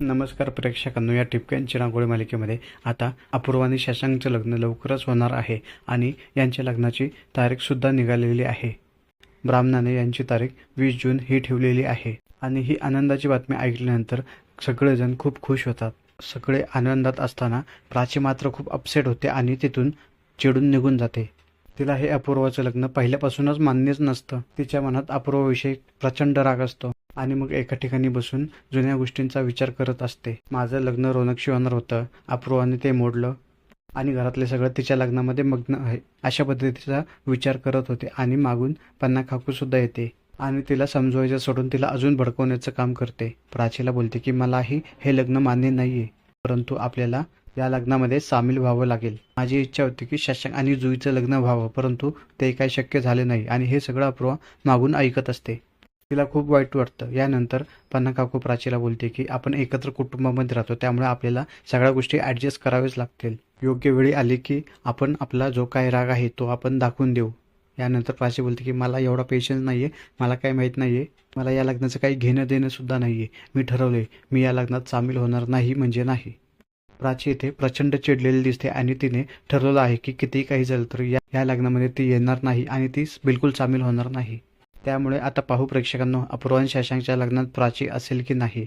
नमस्कार प्रेक्षकांनो या टिपक्यांची रांगोळी मालिकेमध्ये आता अपूर्व आणि शशांकचं लग्न लवकरच होणार आहे आणि यांच्या लग्नाची तारीखसुद्धा निघालेली आहे. ब्राह्मणाने यांची तारीख वीस जून ही ठेवलेली आहे आणि ही आनंदाची बातमी ऐकल्यानंतर सगळेजण खूप खुश होतात. सगळे आनंदात असताना प्राची मात्र खूप अपसेट होते आणि तिथून चिडून निघून जाते. तिला हे अपूर्वाचं लग्न पहिल्यापासूनच मान्यच नसतं. तिच्या मनात अपूर्वाविषयी प्रचंड राग असतो आणि मग एका ठिकाणी बसून जुन्या गोष्टींचा विचार करत असते. माझं लग्न रोनकशी होणार होतं. अपूर्वाने ते मोडलं आणि घरातले सगळं तिच्या लग्नामध्ये मग्न आहे. अशा पद्धतीचा विचार करत होते आणि मागून पन्ना काकू सुद्धा येते आणि तिला समजवायचं सोडून तिला अजून भडकवण्याचं काम करते. प्राचीला बोलते की मलाही हे लग्न मान्य नाहीये. परंतु आपल्याला या लग्नामध्ये सामील व्हावं लागेल. माझी इच्छा होती की शशांक आणि जुईचं लग्न व्हावं परंतु ते काही शक्य झाले नाही आणि हे सगळं अपूर्वा मागून ऐकत असते. तिला खूप वाईट वाटतं. यानंतर पन्ना काकू प्राचीला बोलते की आपण एकत्र कुटुंबामध्ये राहतो त्यामुळे आपल्याला सगळ्या गोष्टी ॲडजस्ट कराव्याच लागतील. योग्य वेळी आली की आपण आपला जो काही राग आहे तो आपण दाखवून देऊ. यानंतर प्राची बोलते की मला एवढा पेशन्स नाही आहे मला काही माहीत नाही आहे मला या लग्नाचं काही घेणं देणं सुद्धा नाही आहे मी ठरवले मी या लग्नात सामील होणार नाही म्हणजे नाही. प्राची इथे प्रचंड चिडलेली दिसते आणि तिने ठरवलं आहे की कितीही काही झालं तर या या लग्नामध्ये ती येणार नाही आणि ती बिलकुल सामील होणार नाही. त्यामुळे आता पाहू प्रेक्षकांना अपूर्व शशांकच्या लग्नात प्राची असेल की नाही.